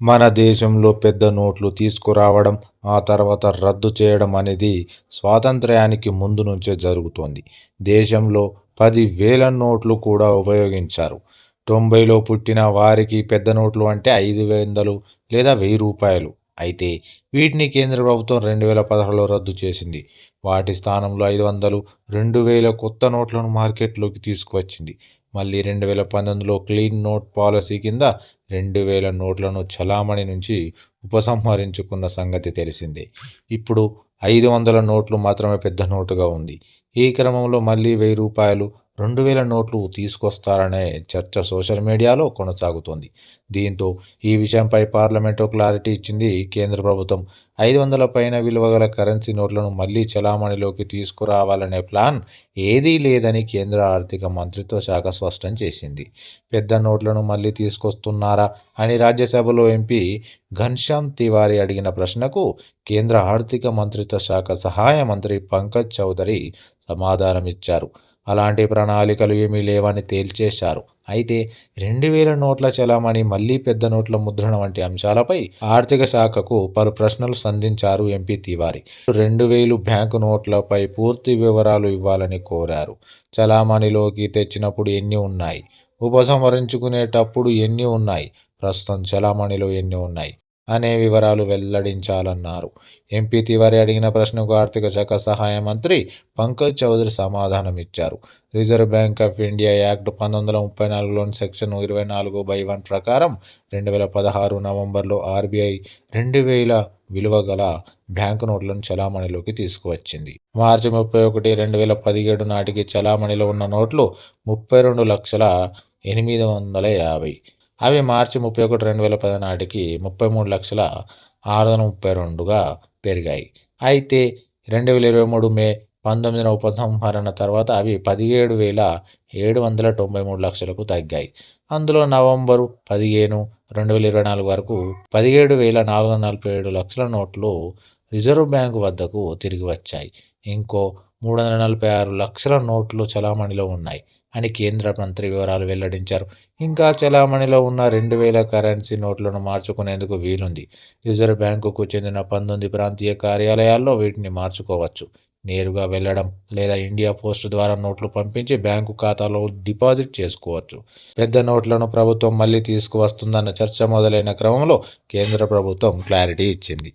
మన దేశంలో పెద్ద నోట్లు తీసుకురావడం ఆ తర్వాత రద్దు చేయడం అనేది స్వాతంత్ర్యానికి ముందు నుంచే జరుగుతోంది. దేశంలో పది వేల నోట్లు కూడా ఉపయోగించారు. తొంభైలో పుట్టిన వారికి పెద్ద నోట్లు అంటే ఐదు వందలు లేదా వెయ్యి రూపాయలు. అయితే వీటిని కేంద్ర ప్రభుత్వం రెండు వేల పదహారులో రద్దు చేసింది. వాటి స్థానంలో ఐదు వందలు రెండు వేల కొత్త నోట్లను మార్కెట్లోకి తీసుకువచ్చింది. మళ్ళీ రెండు వేల పంతొమ్మిదిలో క్లీన్ నోట్ పాలసీ కింద రెండు వేల నోట్లను చలామణి నుంచి ఉపసంహరించుకున్న సంగతి తెలిసిందే. ఇప్పుడు ఐదు వందల నోట్లు మాత్రమే పెద్ద నోటుగా ఉంది. ఈ క్రమంలో మళ్ళీ వెయ్యి రూపాయలు రెండు వేల నోట్లు తీసుకొస్తారనే చర్చ సోషల్ మీడియాలో కొనసాగుతోంది. దీంతో ఈ విషయంపై పార్లమెంటు క్లారిటీ ఇచ్చింది కేంద్ర ప్రభుత్వం. ఐదు వందల పైన విలువ గల కరెన్సీ నోట్లను మళ్ళీ చలామణిలోకి తీసుకురావాలనే ప్లాన్ ఏదీ లేదని కేంద్ర ఆర్థిక మంత్రిత్వ శాఖ స్పష్టం చేసింది. పెద్ద నోట్లను మళ్ళీ తీసుకొస్తున్నారా అని రాజ్యసభలో ఎంపీ ఘన్శ్యామ్ తివారీ అడిగిన ప్రశ్నకు కేంద్ర ఆర్థిక మంత్రిత్వ శాఖ సహాయ మంత్రి పంకజ్ చౌదరి సమాధానమిచ్చారు. అలాంటి ప్రణాళికలు ఏమీ లేవని తేల్చేశారు. అయితే రెండు వేల నోట్ల చలామణి మళ్ళీ పెద్ద నోట్ల ముద్రణ వంటి అంశాలపై ఆర్థిక శాఖకు పలు ప్రశ్నలు సంధించారు ఎంపీ తివారీ. రెండు వేలు బ్యాంకు నోట్లపై పూర్తి వివరాలు ఇవ్వాలని కోరారు. చలామణిలోకి తెచ్చినప్పుడు ఎన్ని ఉన్నాయి? ఉపసంహరించుకునేటప్పుడు ఎన్ని ఉన్నాయి? ప్రస్తుతం చలామణిలో ఎన్ని ఉన్నాయి? అనే వివరాలు వెల్లడించాలన్నారు. ఎంపీ తివారి అడిగిన ప్రశ్నకు ఆర్థిక శాఖ సహాయ మంత్రి Pankaj Chaudhary సమాధానమిచ్చారు. Reserve Bank of India Act పంతొమ్మిది వందల ముప్పై నాలుగులోని సెక్షన్ ఇరవై నాలుగు బై వన్ ప్రకారం రెండు వేల పదహారు నవంబర్లో ఆర్బీఐ రెండు వేల విలువ గల బ్యాంకు నోట్లను చలామణిలోకి తీసుకువచ్చింది. మార్చి ముప్పై ఒకటి రెండు వేల పదిహేడు నాటికి చలామణిలో ఉన్న నోట్లు ముప్పై రెండు లక్షల ఎనిమిది వందల యాభై. అవి మార్చి ముప్పై ఒకటి రెండు వేల పది నాటికి ముప్పై మూడు లక్షల ఆరు వందల ముప్పై రెండుగా పెరిగాయి. అయితే రెండు వేల ఇరవై మూడు మే పంతొమ్మిదిన ఉపసంహరణ తర్వాత అవి పదిహేడు వేల ఏడు వందల తొంభై మూడు లక్షలకు తగ్గాయి. అందులో నవంబరు పదిహేను రెండు వేల ఇరవై నాలుగు వరకు పదిహేడు వేల నాలుగు వందల నలభై ఏడు లక్షల నోట్లు రిజర్వ్ బ్యాంకు వద్దకు తిరిగి వచ్చాయి. ఇంకో మూడు వందల నలభై ఆరు లక్షల నోట్లు చలామణిలో ఉన్నాయి అని కేంద్ర మంత్రి వివరాలు వెల్లడించారు. ఇంకా చలామణిలో ఉన్న రెండు వేల కరెన్సీ నోట్లను మార్చుకునేందుకు వీలుంది. రిజర్వ్ బ్యాంకుకు చెందిన పంతొమ్మిది ప్రాంతీయ కార్యాలయాల్లో వీటిని మార్చుకోవచ్చు. నేరుగా వెళ్ళడం లేదా ఇండియా పోస్ట్ ద్వారా నోట్లు పంపించి బ్యాంకు ఖాతాలో డిపాజిట్ చేసుకోవచ్చు. పెద్ద నోట్లను ప్రభుత్వం మళ్ళీ తీసుకువస్తుందన్న చర్చ మొదలైన క్రమంలో కేంద్ర ప్రభుత్వం క్లారిటీ ఇచ్చింది.